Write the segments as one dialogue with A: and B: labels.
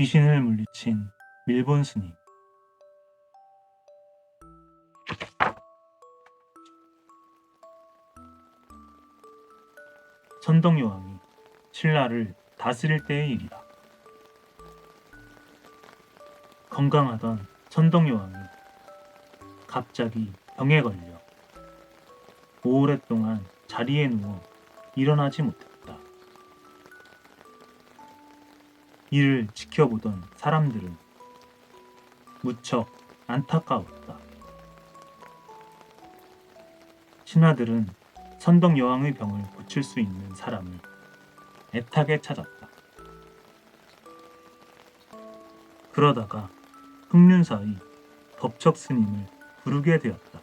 A: 귀신을 물리친 밀본 스님. 천덕여왕이 신라를 다스릴 때의 일이다. 건강하던 천덕여왕이 갑자기 병에 걸려 오랫동안 자리에 누워 일어나지 못했다. 이를 지켜보던 사람들은 무척 안타까웠다. 신하들은 선덕 여왕의 병을 고칠 수 있는 사람을 애타게 찾았다. 그러다가 흑륜사의 법척 스님을 부르게 되었다.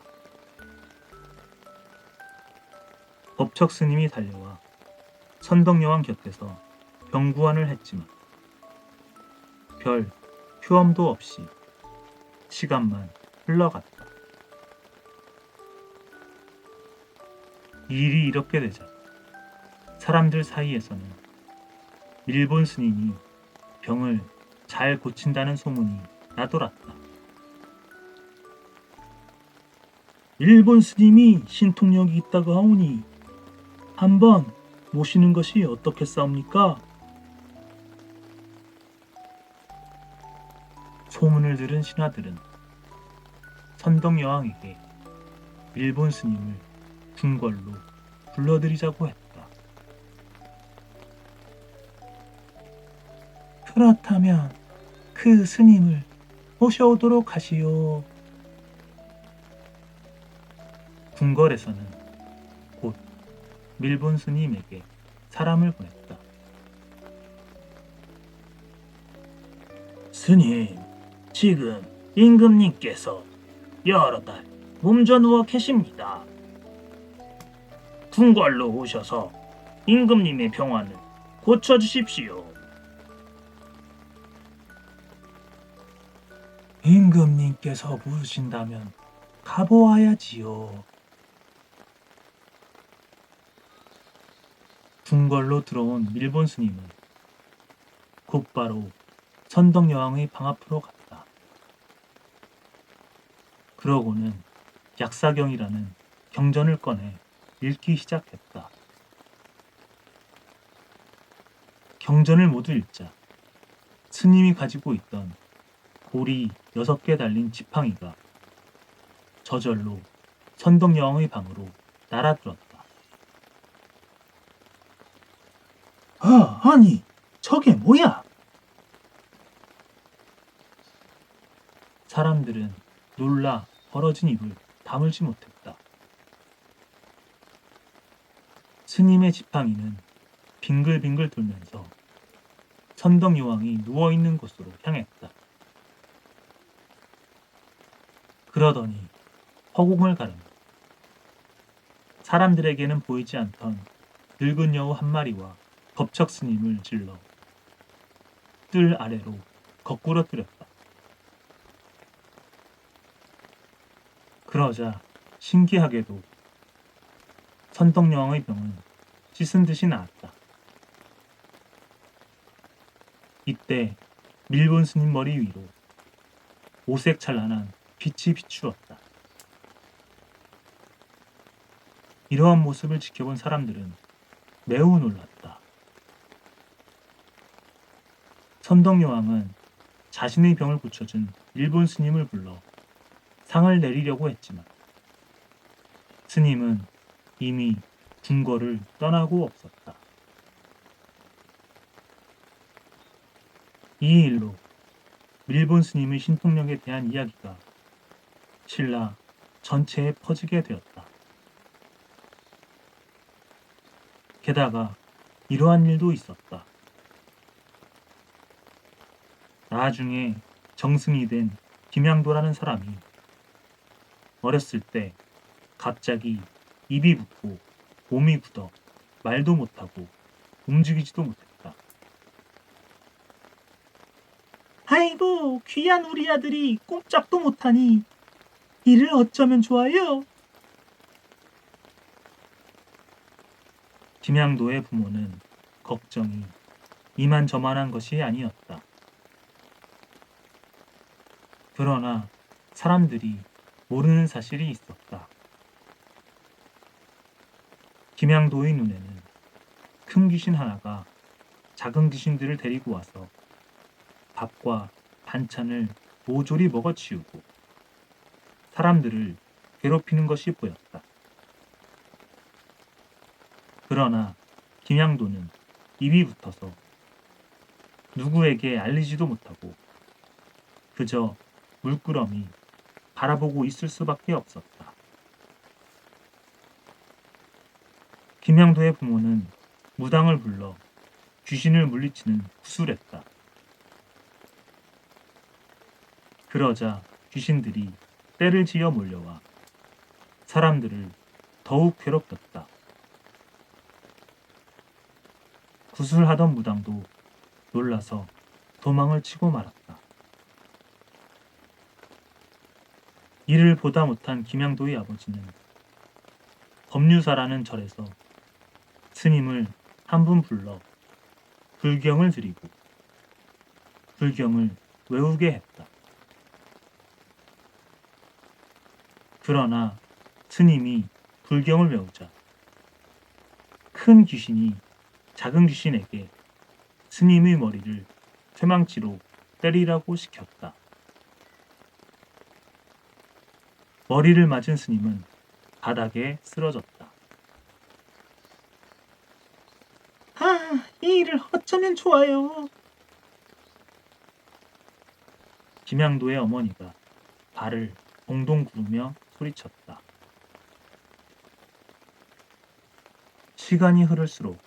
A: 법척 스님이 달려와 선덕 여왕 곁에서 병구안을 했지만 별 효험도 없이 시간만 흘러갔다. 일이 이렇게 되자 사람들 사이에서는 일본 스님이 병을 잘 고친다는 소문이 나돌았다. 일본 스님이 신통력이 있다고 하오니 한번 모시는 것이 어떻겠사옵니까? 소문을 들은 신하들은 선덕 여왕에게 일본 스님을 궁궐로 불러들이자고 했다. 그렇다면 그 스님을 모셔오도록 하시오. 궁궐에서는 곧 밀본 스님에게 사람을 보냈다. 스님, 지금 임금님께서 여러 달 몸져 누워 계십니다. 궁궐로 오셔서 임금님의 병환을 고쳐주십시오. 임금님께서 부르신다면 가보아야지요. 궁궐로 들어온 밀본 스님은 곧바로 선덕 여왕의 방 앞으로 갔다. 그러고는 약사경이라는 경전을 꺼내 읽기 시작했다. 경전을 모두 읽자 스님이 가지고 있던 볼이 여섯 개 달린 지팡이가 저절로 선덕 여왕의 방으로 날아들었다. 아, 아니, 저게 뭐야? 사람들은 놀라 벌어진 입을 다물지 못했다. 스님의 지팡이는 빙글빙글 돌면서 선덕 여왕이 누워 있는 곳으로 향했다. 그러더니 허공을 가르며 사람들에게는 보이지 않던 늙은 여우 한 마리와 법척 스님을 질러 뜰 아래로 거꾸로 뜨렸다. 그러자 신기하게도 선덕여왕의 병은 씻은 듯이 나았다. 이때 밀본 스님 머리 위로 오색 찬란한 빛이 비추었다. 이러한 모습을 지켜본 사람들은 매우 놀랐다. 선덕여왕은 자신의 병을 고쳐준 일본 스님을 불러 상을 내리려고 했지만 스님은 이미 궁궐을 떠나고 없었다. 이 일로 밀본 스님의 신통력에 대한 이야기가 신라 전체에 퍼지게 되었다. 게다가 이러한 일도 있었다. 나중에 정승이 된 김양도라는 사람이 어렸을 때 갑자기 입이 붓고 몸이 굳어 말도 못하고 움직이지도 못했다. 아이고 귀한 우리 아들이 꼼짝도 못하니 이를 어쩌면 좋아요? 김양도의 부모는 걱정이 이만저만한 것이 아니었다. 그러나 사람들이 모르는 사실이 있었다. 김양도의 눈에는 큰 귀신 하나가 작은 귀신들을 데리고 와서 밥과 반찬을 모조리 먹어치우고 사람들을 괴롭히는 것이 보였다. 그러나 김양도는 입이 붙어서 누구에게 알리지도 못하고 그저 물끄러미 바라보고 있을 수밖에 없었다. 김양도의 부모는 무당을 불러 귀신을 물리치는 구술했다. 그러자 귀신들이 때를 지어 몰려와 사람들을 더욱 괴롭혔다. 구술하던 무당도 놀라서 도망을 치고 말았다. 이를 보다 못한 김양도의 아버지는 법류사라는 절에서 스님을 한 분 불러 불경을 드리고 불경을 외우게 했다. 그러나 스님이 불경을 외우자 큰 귀신이 작은 귀신에게 스님의 머리를 쇠망치로 때리라고 시켰다. 머리를 맞은 스님은 바닥에 쓰러졌다. 아, 이 일을 어쩌면 좋아요. 김양도의 어머니가 발을 동동 구르며 소리쳤다. 시간이 흐를수록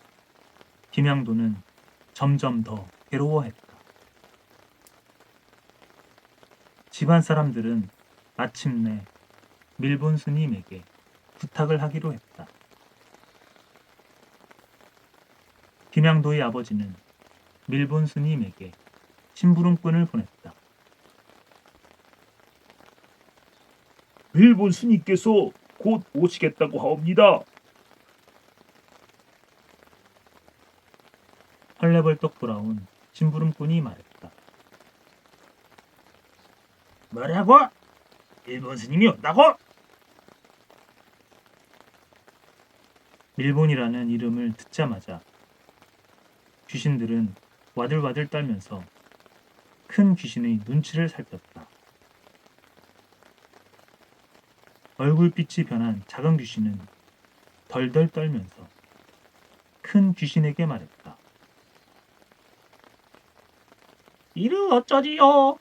A: 김양도는 점점 더 괴로워했다. 집안 사람들은 마침내 밀본 스님에게 부탁을 하기로 했다. 김양도의 아버지는 밀본 스님에게 심부름꾼을 보냈다.
B: 일본 스님께서 곧 오시겠다고 하옵니다.
A: 헐레벌떡 돌아온 심부름꾼이 말했다.
B: 뭐라고? 일본 스님이 온다고?
A: 밀본이라는 이름을 듣자마자 귀신들은 와들와들 떨면서 큰 귀신의 눈치를 살폈다. 얼굴빛이 변한 작은 귀신은 덜덜 떨면서 큰 귀신에게 말했다. 이를 어쩌지요?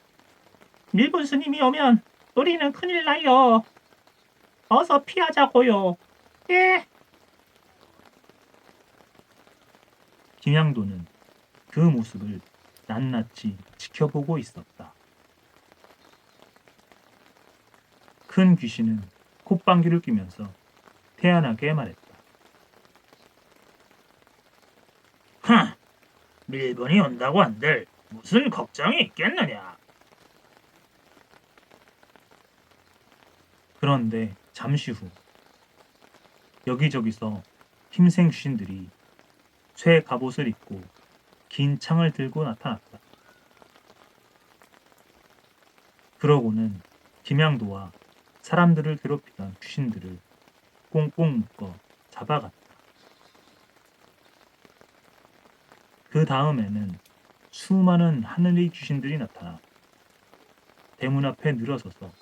A: 밀본 스님이 오면 우리는 큰일 나요. 어서 피하자고요. 예. 김양도는 그 모습을 낱낱이 지켜보고 있었다. 큰 귀신은 콧방귀를 뀌면서 태연하게 말했다.
B: 하, 일본이 온다고 한들 무슨 걱정이 있겠느냐?
A: 그런데 잠시 후 여기저기서 힘센 귀신들이 쇠 갑옷을 입고 긴 창을 들고 나타났다. 그러고는 김양도와 사람들을 괴롭히던 귀신들을 꽁꽁 묶어 잡아갔다. 그 다음에는 수많은 하늘의 귀신들이 나타나 대문 앞에 늘어서서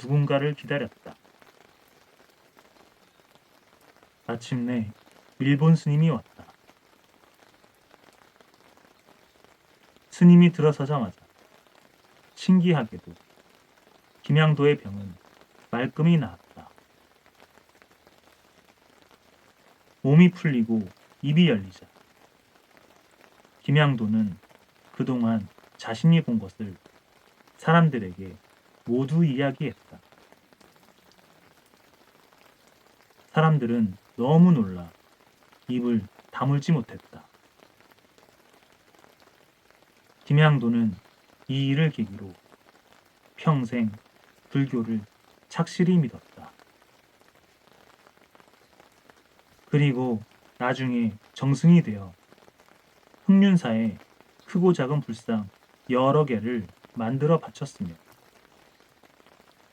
A: 누군가를 기다렸다. 마침내 일본 스님이 왔다. 스님이 들어서자마자 신기하게도 김양도의 병은 말끔히 나았다. 몸이 풀리고 입이 열리자 김양도는 그동안 자신이 본 것을 사람들에게 모두 이야기했다. 사람들은 너무 놀라 입을 다물지 못했다. 김양도는 이 일을 계기로 평생 불교를 착실히 믿었다. 그리고 나중에 정승이 되어 흑륜사에 크고 작은 불상 여러 개를 만들어 바쳤으며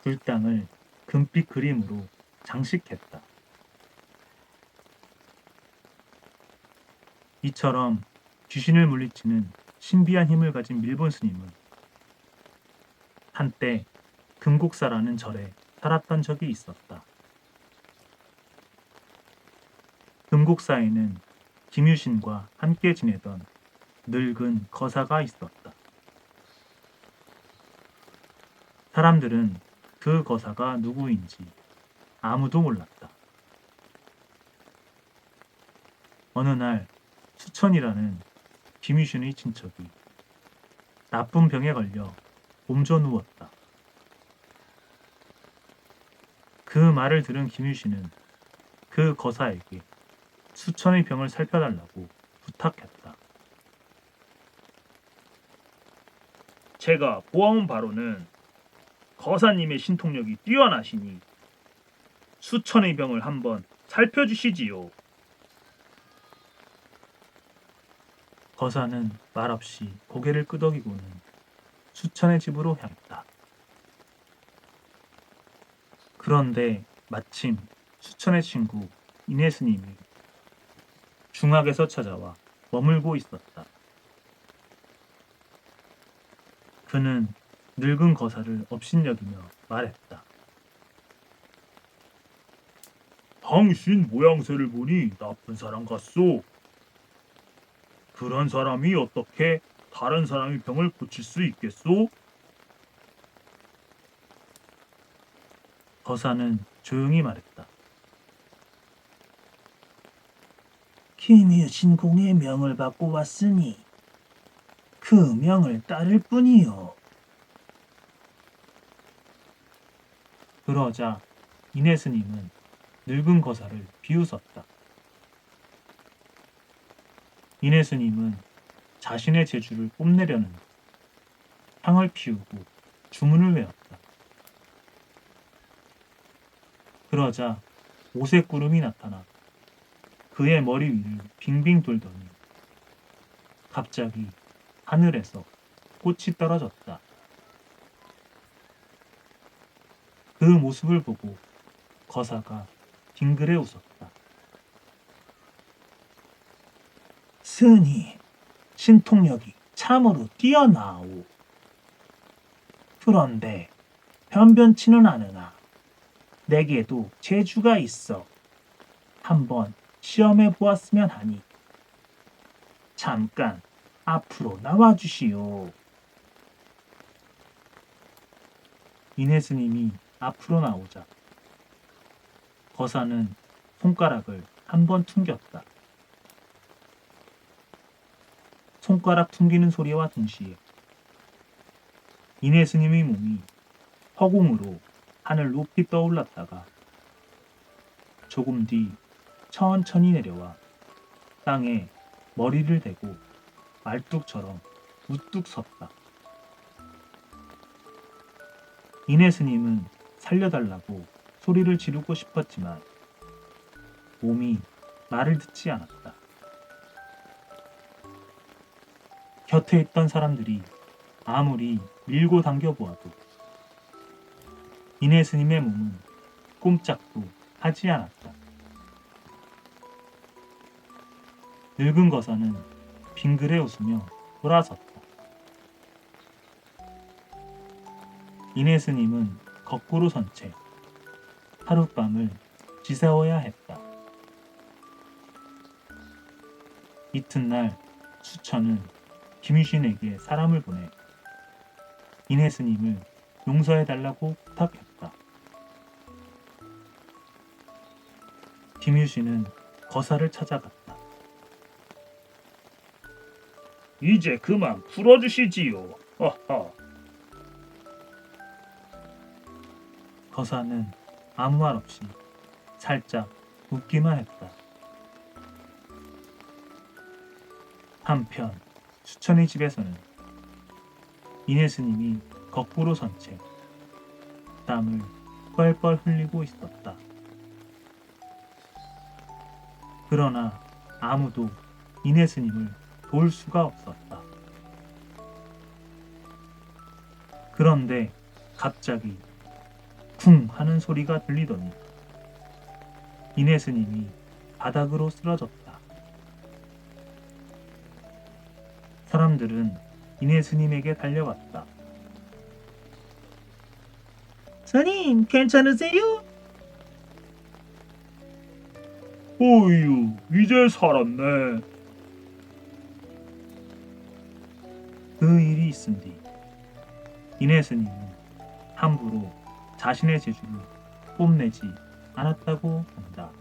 A: 불당을 금빛 그림으로 장식했다. 이처럼 귀신을 물리치는 신비한 힘을 가진 밀본 스님은 한때 금곡사라는 절에 살았던 적이 있었다. 금곡사에는 김유신과 함께 지내던 늙은 거사가 있었다. 사람들은 그 거사가 누구인지 아무도 몰랐다. 어느 날 수천이라는 김유신의 친척이 나쁜 병에 걸려 옮져 누웠다. 그 말을 들은 김유신은 그 거사에게 수천의 병을 살펴달라고 부탁했다.
B: 제가 보아온 바로는 거사님의 신통력이 뛰어나시니 수천의 병을 한번 살펴주시지요.
A: 거사는 말없이 고개를 끄덕이고는 수천의 집으로 향했다. 그런데 마침 수천의 친구 이내스님이 중학에서 찾아와 머물고 있었다. 그는 늙은 거사를 업신여기며 말했다.
B: 당신 모양새를 보니 나쁜 사람 같소. 그런 사람이 어떻게 다른 사람의 병을 고칠 수 있겠소?
A: 거사는 조용히 말했다. 김유신 공의 명을 받고 왔으니 그 명을 따를 뿐이요. 그러자 이내 스님은 늙은 거사를 비웃었다. 이내 스님은 자신의 재주를 뽐내려는 향을 피우고 주문을 외웠다. 그러자 오색 구름이 나타나 그의 머리 위를 빙빙 돌더니 갑자기 하늘에서 꽃이 떨어졌다. 그 모습을 보고 거사가 빙그레 웃었다. 스니, 신통력이 참으로 뛰어나오. 그런데 변변치는 않으나 내게도 재주가 있어. 한번 시험해 보았으면 하니. 잠깐 앞으로 나와 주시오. 이내 스님이 앞으로 나오자 거사는 손가락을 한번 퉁겼다. 손가락 퉁기는 소리와 동시에 이내 스님의 몸이 허공으로 하늘 높이 떠올랐다가 조금 뒤 천천히 내려와 땅에 머리를 대고 말뚝처럼 우뚝 섰다. 이내 스님은 살려달라고 소리를 지르고 싶었지만 몸이 말을 듣지 않았다. 곁에 있던 사람들이 아무리 밀고 당겨 보아도 이내 스님의 몸은 꼼짝도 하지 않았다. 늙은 거사는 빙그레 웃으며 돌아섰다. 이내 스님은 거꾸로 선 채 하룻밤을 지새워야 했다. 이튿날 수천은 김유신에게 사람을 보내 이내 스님을 용서해 달라고 부탁했다. 김유신은 거사를 찾아갔다.
B: 이제 그만 풀어주시지요. 허허.
A: 거사는 아무 말 없이 살짝 웃기만 했다. 한편 수천의 집에서는 이내 스님이 거꾸로 선 채 땀을 뻘뻘 흘리고 있었다. 그러나 아무도 이내 스님을 볼 수가 없었다. 그런데 갑자기 쿵 하는 소리가 들리더니 이내 스님이 바닥으로 쓰러졌다. 사람들은 이내 스님에게 달려갔다. 스님, 괜찮으세요?
B: 어휴, 이제 살았네.
A: 그 일이 있은 뒤 이내 스님은 함부로 자신의 재주를 뽐내지 않았다고 한다.